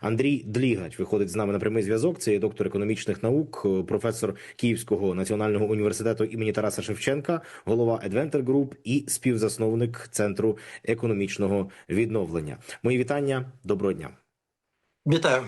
Андрій Длігач виходить з нами на прямий зв'язок. Це є доктор економічних наук, е, професор Київського національного університету імені Тараса Шевченка, голова Adventure Group і співзасновник центру економічного відновлення. Мої вітання. Доброго дня. Вітаю.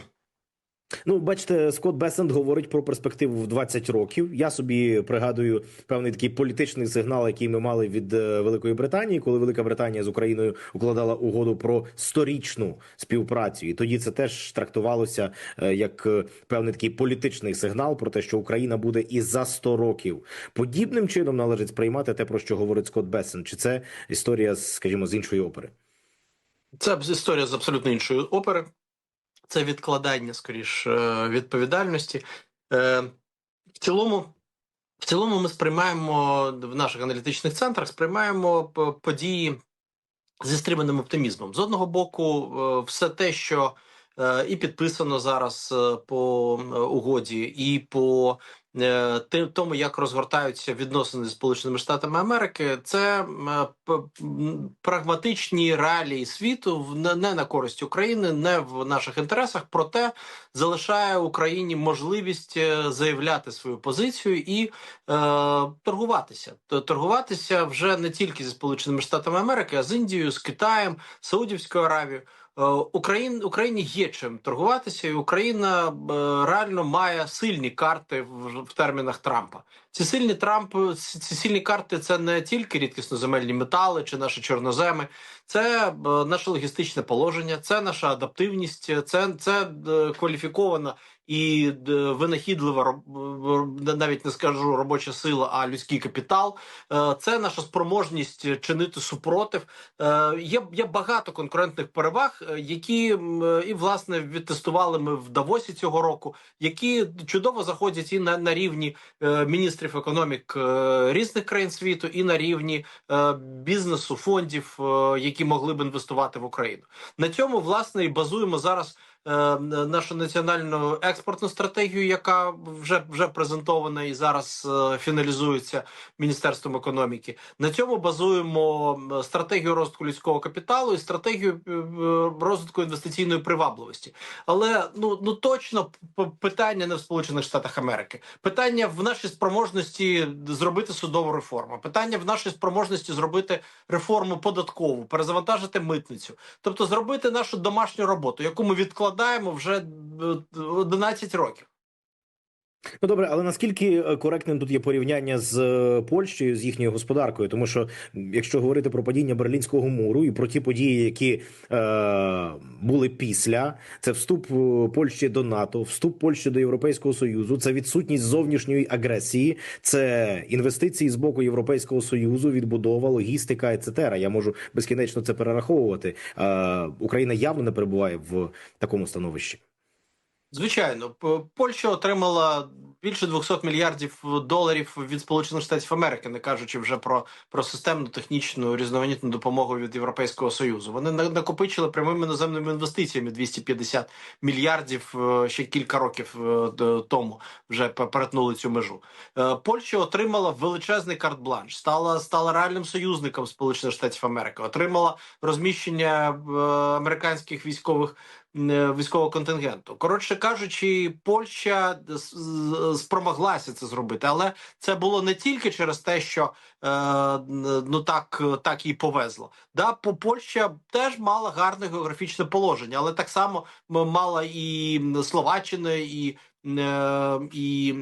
Ну, бачите, Скотт Бесенд говорить про перспективу в 20 років. Я собі пригадую певний такий політичний сигнал, який ми мали від е, Великої Британії, коли Велика Британія з Україною укладала угоду про сторічну співпрацю. І тоді це теж трактувалося е, як е, певний такий політичний сигнал про те, що Україна буде і за 100 років. Подібним чином належить сприймати те, про що говорить Скотт Бесенд. Чи це історія, скажімо, з іншої опери? Це історія з абсолютно іншої опери. Це відкладання, скоріш, е, відповідальності. Е, В цілому, в цілому, ми сприймаємо в наших аналітичних центрах сприймаємо події зі стриманим оптимізмом. З одного боку, е, все те, що і підписано зараз по угоді, і по тим- тому, як розгортаються відносини з Сполученими Штатами Америки, це е, прагматичні реалії світу не на користь України, не в наших інтересах. Проте залишає Україні можливість е, заявляти свою позицію і е, торгуватися. Торгуватися вже не тільки зі Сполученими Штатами Америки, а з Індією, з Китаєм, Саудівською Аравією. Е, Україн, Україні є чим торгуватися, і Україна е, реально має сильні карти в, в термінах Трампа. Ці сильні Трамп, ці, сильні карти це не тільки рідкісноземельні метали чи наші чорноземи, це е, наше логістичне положення, це наша адаптивність, це, це кваліфікована і е, винахідлива е, навіть не скажу робоча сила, а людський капітал. Е, Це наша спроможність чинити супротив. Є, є багато конкурентних переваг, які і власне відтестували ми в Давосі цього року, які чудово заходять і на, на рівні міністрів економік різних країн світу, і на рівні бізнесу, фондів, які могли б інвестувати в Україну. На цьому власне і базуємо зараз. Е, Нашу національну експортну стратегію, яка вже вже презентована і зараз е, фіналізується міністерством економіки. На цьому базуємо стратегію розвитку людського капіталу і стратегію е, розвитку інвестиційної привабливості. Але ну ну точно питання не в Сполучених Штатах Америки. Питання в нашій спроможності зробити судову реформу. Питання в нашій спроможності зробити реформу податкову, перезавантажити митницю, тобто зробити нашу домашню роботу, яку ми відкладаємо вже е, 11 років. Ну добре, але наскільки е, коректним тут є порівняння з е, Польщею з їхньою господаркою? Тому що якщо говорити про падіння берлінського муру і про ті події, які е, були після, це вступ е, Польщі до НАТО, вступ Польщі до Європейського союзу, це відсутність зовнішньої агресії, це інвестиції з боку Європейського союзу, відбудова, логістика, etc. Я можу безкінечно це перераховувати. Е, Україна явно не перебуває в такому становищі. Звичайно, Польща отримала більше 200 мільярдів доларів від Сполучених Штатів Америки, не кажучи вже про, про системну технічну різноманітну допомогу від Європейського союзу. Вони на- накопичили прямими іноземними інвестиціями 250 мільярдів е, ще кілька років е, тому. Вже пе- перетнули цю межу. Е, Польща отримала величезний карт-бланш, стала стала реальним союзником Сполучених Штатів Америки, отримала розміщення американських військових військового контингенту. Коротше кажучи, Польща спромоглася це зробити, але це було не тільки через те, що е, ну так, так їй повезло. Да, по Польща теж мала гарне географічне положення, але так само мала і Словаччина, і, е, і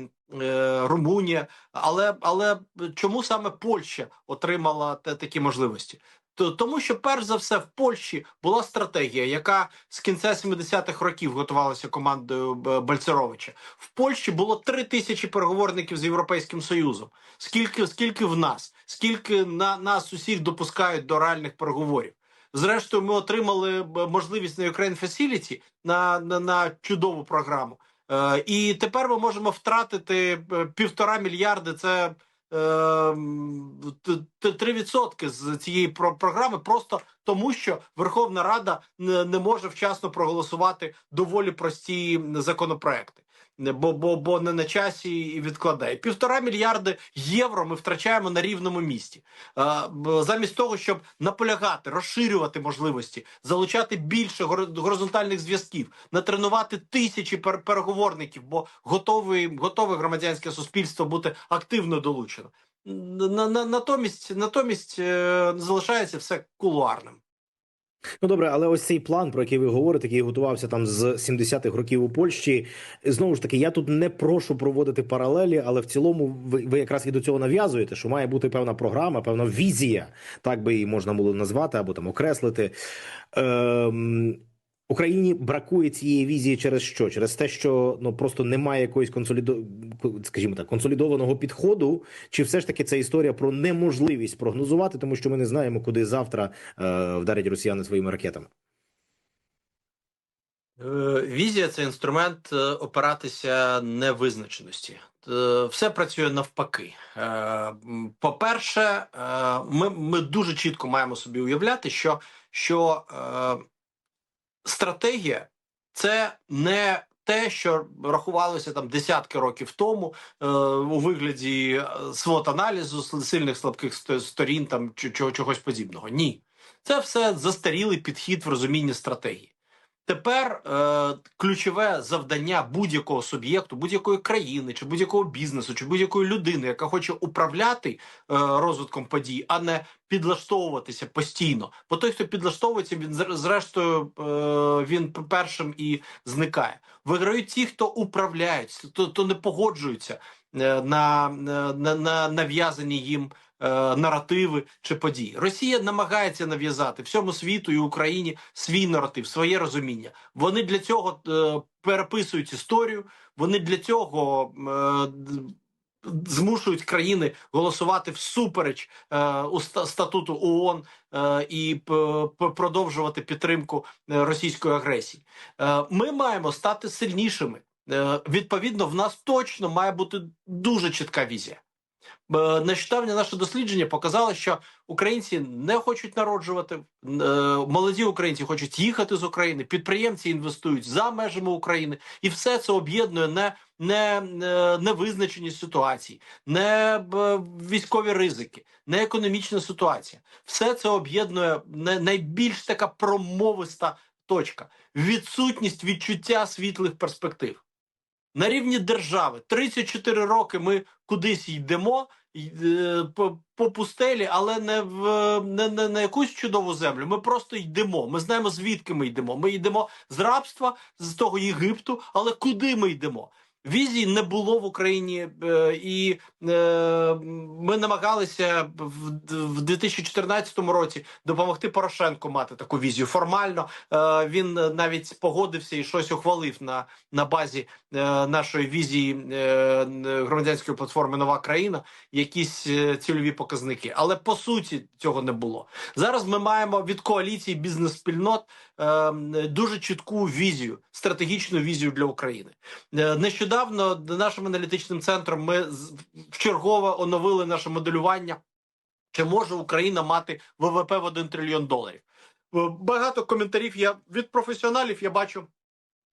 е, Румунія. Але, але чому саме Польща отримала такі можливості? То- Тому що перш за все в Польщі була стратегія, яка з кінця 70-х років готувалася командою Б- Бальцеровича. В Польщі було три тисячі переговорників з Європейським Союзом. Скільки скільки в нас, скільки на нас усіх допускають до реальних переговорів? Зрештою, ми отримали можливість на Ukraine Facility на, на, на чудову програму. Е, і тепер ми можемо втратити е, півтора мільярди. Це 3% з цієї про- програми, просто тому, що Верховна Рада не може вчасно проголосувати доволі прості законопроекти. Бо, бо, бо не на часі і відкладає. Півтора мільярди євро ми втрачаємо на рівному місці. Е, замість того, щоб наполягати, розширювати можливості, залучати більше гор- горизонтальних зв'язків, натренувати тисячі пер- переговорників, бо готове, готове громадянське суспільство бути активно долучено. На, на, натомість, натомість е, залишається все кулуарним. Ну добре, але ось цей план, про який ви говорите, який готувався там з 70-х років у Польщі. Знову ж таки, я тут не прошу проводити паралелі, але в цілому ви, ви якраз і до цього нав'язуєте, що має бути певна програма, певна візія, так би її можна було назвати або там окреслити. Ем, Україні бракує цієї візії через що? Через те, що ну просто немає якоїсь консолідо... скажімо так, консолідованого підходу, чи все ж таки це історія про неможливість прогнозувати, тому що ми не знаємо, куди завтра е, вдарять росіяни своїми ракетами. Е, Візія це інструмент е, опиратися невизначеності. Е, Все працює навпаки. По-перше, ми, ми дуже чітко маємо собі уявляти, що, що стратегія це не те, що рахувалося там десятки років тому е, у вигляді свот аналізу сильних слабких сторін там чого- чогось подібного. Ні, це все застарілий підхід в розумінні стратегії. Тепер е, ключове завдання будь-якого суб'єкту, будь-якої країни, чи будь-якого бізнесу, чи будь-якої людини, яка хоче управляти е, розвитком подій, а не підлаштовуватися постійно. Бо той, хто підлаштовується, він зрештою е, він першим і зникає. Виграють ті, хто управляють, то, то не погоджуються е, на, на, на нав'язані їм е, наративи чи події. Росія намагається нав'язати всьому світу і Україні свій наратив, своє розуміння. Вони для цього е, переписують історію. Вони для цього е, змушують країни голосувати всупереч е, у статуту ООН е, і продовжувати підтримку е, російської агресії. Е, ми маємо стати сильнішими. Е, відповідно, в нас точно має бути дуже чітка візія. Е, Нещодавнє наше дослідження показало, що українці не хочуть народжувати, е, молоді українці хочуть їхати з України, підприємці інвестують за межами України, і все це об'єднує не, не, не невизначеність ситуації, не е, військові ризики, не економічна ситуація. Все це об'єднує не, найбільш така промовиста точка відсутність відчуття світлих перспектив. На рівні держави 34 роки ми кудись йдемо е, по, по пустелі, але не в не, не на якусь чудову землю. Ми просто йдемо. Ми знаємо звідки ми йдемо. Ми йдемо з рабства, з того Єгипту, але куди ми йдемо? Візії не було в Україні, е, і е, ми намагалися в, в 2014 році допомогти Порошенку мати таку візію. Формально е, він навіть погодився і щось ухвалив на, на базі нашої візії громадянської платформи Нова країна якісь цільові показники. Але по суті цього не було. Зараз ми маємо від коаліції бізнес-спільнот е, дуже чітку візію, стратегічну візію для України. Е, Нещодавно нашим аналітичним центром ми вчергово оновили наше моделювання. Чи може Україна мати ВВП в 1 трильйон доларів? Е, Багато коментарів я від професіоналів я бачу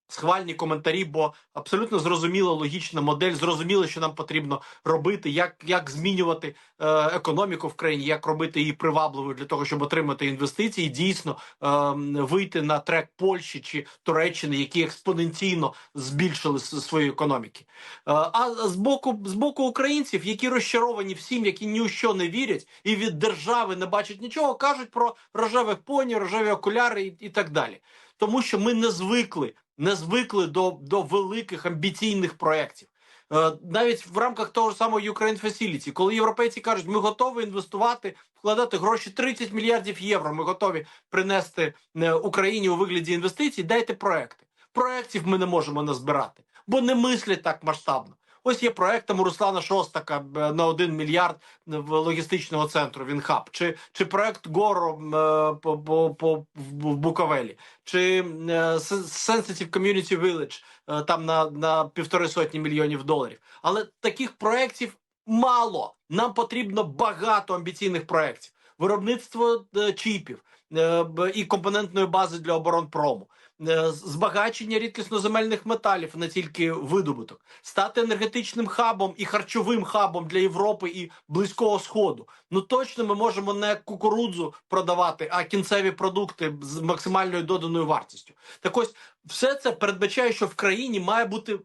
схвальні коментарі, бо абсолютно зрозуміла логічна модель, зрозуміло, що нам потрібно робити, як, як змінювати е, економіку в країні, як робити її привабливою для того, щоб отримати інвестиції, дійсно е, вийти на трек Польщі чи Туреччини, які експоненційно збільшили свої економіки. Е, а з боку з боку українців, які розчаровані всім, які ні у що не вірять, і від держави не бачать нічого, кажуть про рожевих поні, рожеві окуляри і, і так далі. Тому що ми не звикли, не звикли до, до великих амбіційних проєктів. Е, навіть в рамках того ж самого Ukraine Facility, коли європейці кажуть, ми готові інвестувати, вкладати гроші 30 мільярдів євро. Ми готові принести е, Україні у вигляді інвестицій. Дайте проекти. Проєктів ми не можемо назбирати, бо не мислять так масштабно. Ось є проект Руслана Шостака на 1 мільярд в логістичного центру Вінхаб, чи, чи проект Горо е, по, по, по, в Буковелі, чи е, Sensitive Community Village е, там на, на півтори сотні мільйонів доларів. Але таких проєктів мало. Нам потрібно багато амбіційних проєктів. Виробництво е, чіпів е, і компонентної бази для оборонпрому, е, збагачення рідкісноземельних металів, не тільки видобуток, стати енергетичним хабом і харчовим хабом для Європи і Близького Сходу. Ну точно ми можемо не кукурудзу продавати, а кінцеві продукти з максимальною доданою вартістю. Так ось все це передбачає, що в країні має бути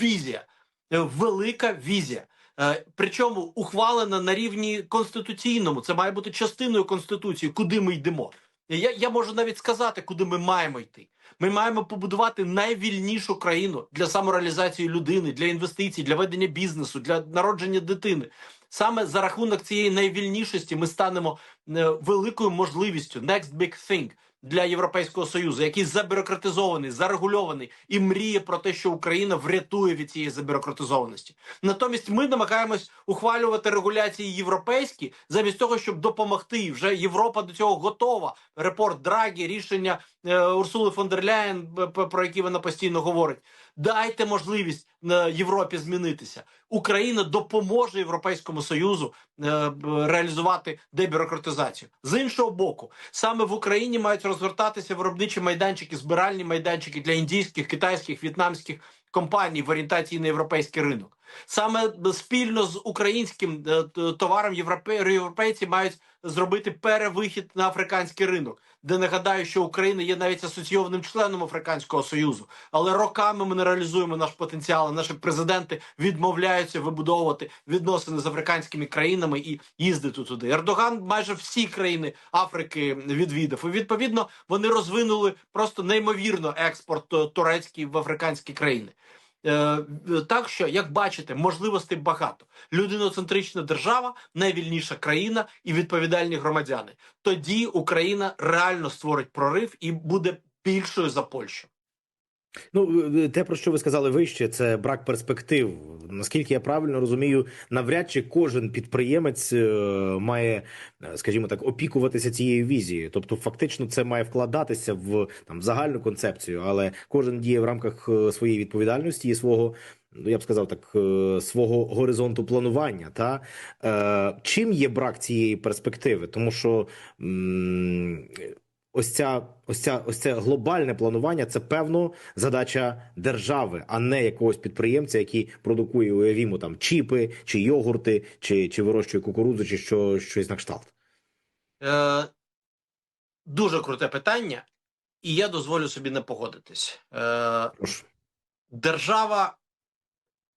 візія, велика візія. Е, Причому ухвалена на рівні конституційному. Це має бути частиною конституції, куди ми йдемо. Я, я можу навіть сказати, куди ми маємо йти. Ми маємо побудувати найвільнішу країну для самореалізації людини, для інвестицій, для ведення бізнесу, для народження дитини. Саме за рахунок цієї найвільнішості ми станемо е, великою можливістю next big thing для Європейського союзу, який забюрократизований, зарегульований і мріє про те, що Україна врятує від цієї забюрократизованості. Натомість ми намагаємось ухвалювати регуляції європейські замість того, щоб допомогти. Вже Європа до цього готова. Репорт Драгі, рішення е, Урсули фон дер Ляєн, про які вона постійно говорить. Дайте можливість Європі змінитися. Україна допоможе Європейському Союзу е, реалізувати дебюрократизацію. З іншого боку, саме в Україні мають розгортатися виробничі майданчики, збиральні майданчики для індійських, китайських, в'єтнамських компаній в орієнтації на європейський ринок. Саме спільно з українським е, товаром європе- європейці мають зробити перевихід на африканський ринок, де нагадаю, що Україна є навіть асоційованим членом Африканського союзу. Але роками ми не реалізуємо наш потенціал. Наші президенти відмовляються вибудовувати відносини з африканськими країнами і їздити туди. Ердоган майже всі країни Африки відвідав. І відповідно вони розвинули просто неймовірно експорт е, турецький в африканські країни. Е, Так що, як бачите, можливостей багато. Людиноцентрична держава, найвільніша країна і відповідальні громадяни. Тоді Україна реально створить прорив і буде більшою за Польщу. Ну, е, те, про що ви сказали вище, це брак перспектив. Наскільки я правильно розумію, навряд чи кожен підприємець е, має, е, скажімо так, опікуватися цією візією. Тобто, фактично, це має вкладатися в там загальну концепцію, але кожен діє в рамках своєї відповідальності і свого. Ну, я б сказав так, свого горизонту планування. Та чим є брак цієї перспективи? Тому що ось ця, ось ця, ось це глобальне планування це певно задача держави, а не якогось підприємця, який продукує, уявімо, там чіпи, чи йогурти, чи, чи вирощує кукурудзу, чи що, щось на кшталт. Е, дуже круте питання, і я дозволю собі не погодитись. Е, Прошу. держава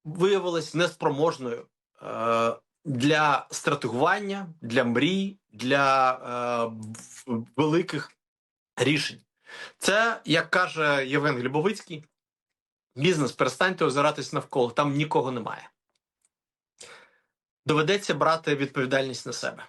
виявилась неспроможною е, для стратегування, для мрій, для е, великих рішень. Це, як каже Євген Глібовицький, бізнес, перестаньте озиратись навколо, там нікого немає. Доведеться брати відповідальність на себе.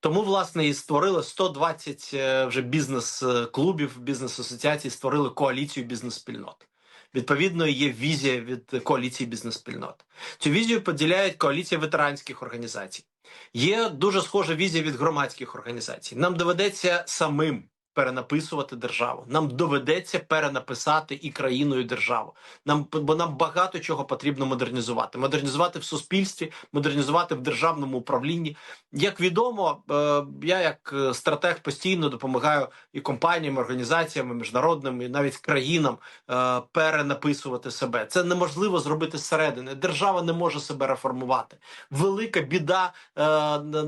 Тому, власне, і створили 120 е, вже бізнес-клубів, бізнес-асоціацій, створили коаліцію бізнес-спільнот. Відповідно, є візія від коаліції бізнес-спільнот. Цю візію поділяють коаліція ветеранських організацій. Є дуже схожа візія від громадських організацій. Нам доведеться самим перенаписувати державу. Нам доведеться перенаписати і країну, і державу. Нам бо нам багато чого потрібно модернізувати. Модернізувати в суспільстві, модернізувати в державному управлінні. Як відомо, е, я як е, стратег постійно допомагаю і компаніям, і організаціям, і міжнародним, і навіть країнам е, перенаписувати себе. Це неможливо зробити зсередини. Держава не може себе реформувати. Велика біда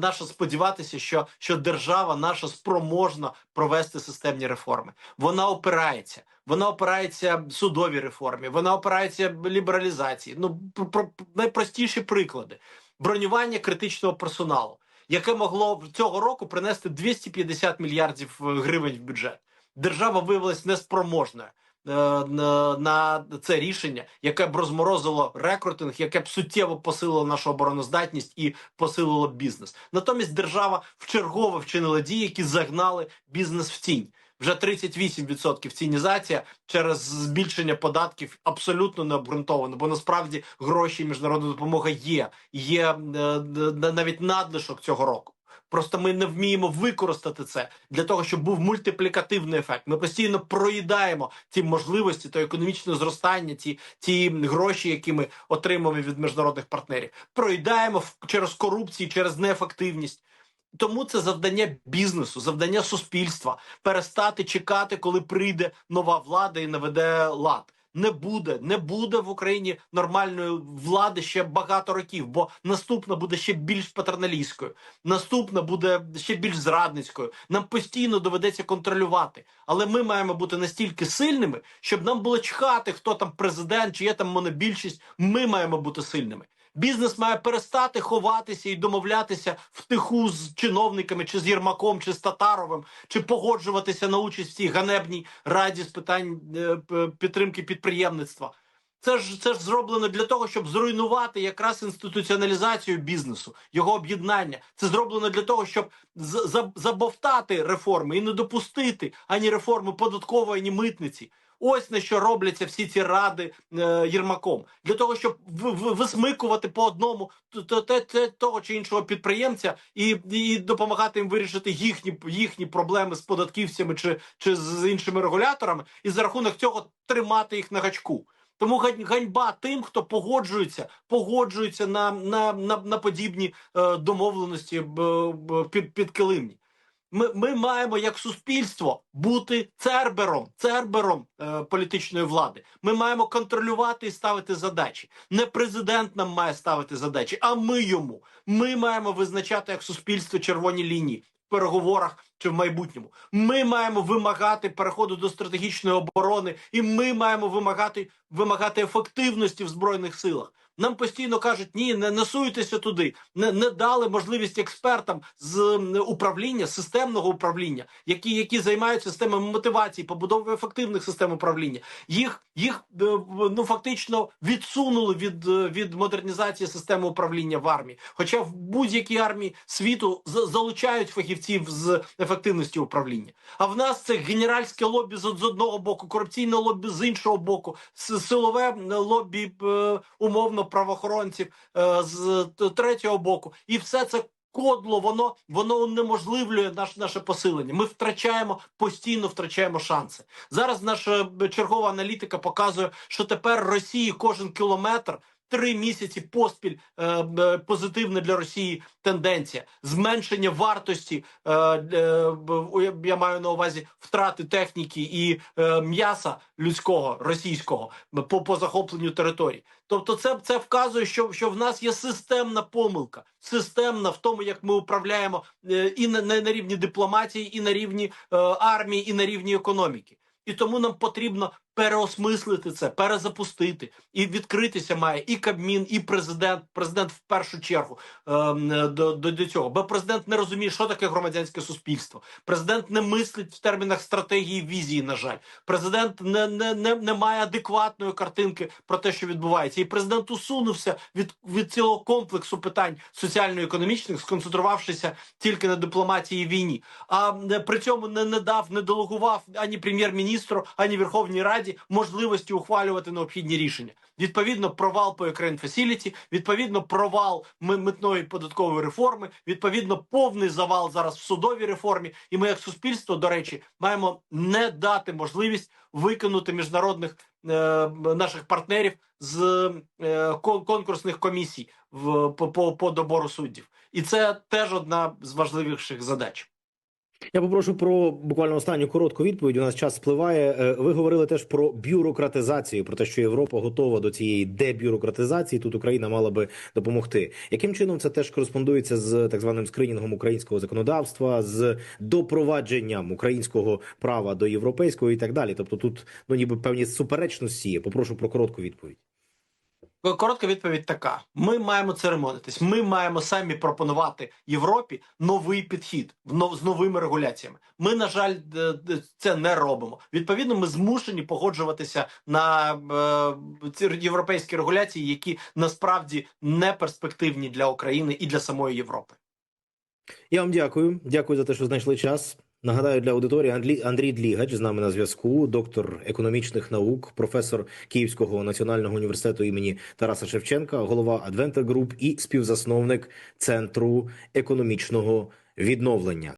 наша сподіватися, що, що держава наша спроможна провести системні реформи. Вона опирається. Вона опирається судовій реформі, вона опирається лібералізації. Ну про, про найпростіші приклади: бронювання критичного персоналу, яке могло цього року принести 250 мільярдів е, гривень в бюджет. Держава виявилась неспроможною. Е, На, це рішення, яке б розморозило рекрутинг, яке б суттєво посилило нашу обороноздатність і посилило бізнес. Натомість держава вчергово вчинила дії, які загнали бізнес в тінь. Вже 38% цінізація через збільшення податків абсолютно не обґрунтовано, бо насправді гроші і міжнародна допомога є. Є е, навіть надлишок цього року. Просто ми не вміємо використати це для того, щоб був мультиплікативний ефект. Ми постійно проїдаємо ті можливості, то економічне зростання, ті, ті гроші, які ми отримуємо від міжнародних партнерів. Проїдаємо через корупцію, через неефективність. тому це завдання бізнесу, завдання суспільства перестати чекати, коли прийде нова влада і наведе лад. Не буде, не буде в Україні нормальної влади ще багато років, бо наступна буде ще більш патерналістською, наступна буде ще більш зрадницькою. Нам постійно доведеться контролювати. Але ми маємо бути настільки сильними, щоб нам було чхати, хто там президент, чи є там монобільшість. Ми маємо бути сильними. Бізнес має перестати ховатися і домовлятися втиху з чиновниками, чи з Єрмаком, чи з Татаровим, чи погоджуватися на участь в цій ганебній раді з питань е, підтримки підприємництва. Це ж це ж зроблено для того, щоб зруйнувати якраз інституціоналізацію бізнесу, його об'єднання. Це зроблено для того, щоб забовтати реформи і не допустити ані реформи податкової, ані митниці. Ось на що робляться всі ці ради е, Єрмаком для того, щоб висмикувати по одному т- т- т- т- того чи іншого підприємця і, і допомагати їм вирішити їхні їхні проблеми з податківцями чи, чи з іншими регуляторами, і за рахунок цього тримати їх на гачку. Тому гань- ганьба тим, хто погоджується, погоджується на, на, на, на подібні е, домовленості б- під, підкилимні. Ми, ми маємо як суспільство бути цербером, цербером е, політичної влади. Ми маємо контролювати і ставити задачі. Не президент нам має ставити задачі, а ми йому. Ми маємо визначати як суспільство червоні лінії в переговорах чи в майбутньому. Ми маємо вимагати переходу до стратегічної оборони, і ми маємо вимагати вимагати ефективності в збройних силах. Нам постійно кажуть, ні, не насуйтеся туди, не, не дали можливість експертам з управління, системного управління, які, які займаються системами мотивації, побудови ефективних систем управління. Їх їх е, ну фактично відсунули від, е, від модернізації системи управління в армії. Хоча в будь-якій армії світу залучають фахівців з ефективності управління. А в нас це генеральське лобі з, одного боку, корупційне лобі з іншого боку, силове лобі е, умовно правоохоронців е, з третього боку, і все це. Кодло, воно воно унеможливлює наш наше посилення. Ми втрачаємо постійно втрачаємо шанси. Зараз наша е, чергова аналітика показує, що тепер Росії кожен кілометр три місяці поспіль е, е, позитивна для Росії тенденція зменшення вартості. Е, я- маю на увазі втрати техніки і м'яса людського російського по, по захопленню територій. Тобто, це, це вказує, що, що в нас є системна помилка, системна в тому, як ми управляємо і на, на, на рівні дипломатії, і на рівні армії, і на рівні економіки. І тому нам потрібно переосмислити це, перезапустити і відкритися має і Кабмін, і президент. Президент в першу чергу ем, до, до, до цього. Бо президент не розуміє, що таке громадянське суспільство. Президент не мислить в термінах стратегії візії. На жаль, президент не, не, не, не має адекватної картинки про те, що відбувається, і президент усунувся від, від цілого комплексу питань соціально-економічних, сконцентрувавшися тільки на дипломатії війні. А при цьому не, не дав, не делегував ані прем'єр-міністру, ані Верховній Раді можливості ухвалювати необхідні рішення. Відповідно, провал по Ukraine Facility, відповідно, провал митної податкової реформи, відповідно, повний завал зараз в судовій реформі. І ми, як суспільство, до речі, маємо не дати можливість виконати міжнародних е, наших партнерів з е, конкурсних комісій в по, по, по добору суддів, і це теж одна з важливіших задач. Я попрошу про буквально останню коротку відповідь. У нас час спливає. Е, Ви говорили теж про бюрократизацію, про те, що Європа готова до цієї дебюрократизації. Тут Україна мала би допомогти. Яким чином це теж кореспондується з так званим скринінгом українського законодавства, з допровадженням українського права до європейського і так далі? Тобто тут ну ніби певні суперечності. є. Попрошу про коротку відповідь. Коротка відповідь така: ми маємо церемонитись. Ми маємо самі пропонувати Європі новий підхід з новими регуляціями. Ми, на жаль, це не робимо. Відповідно, ми змушені погоджуватися на е, ці європейські регуляції, які насправді не перспективні для України і для самої Європи. Я вам дякую. Дякую за те, що знайшли час. Нагадаю для аудиторії Андрій, Андрій Длігач з нами на зв'язку, доктор економічних наук, професор Київського національного університету імені Тараса Шевченка, голова Адвента Груп і співзасновник центру економічного відновлення.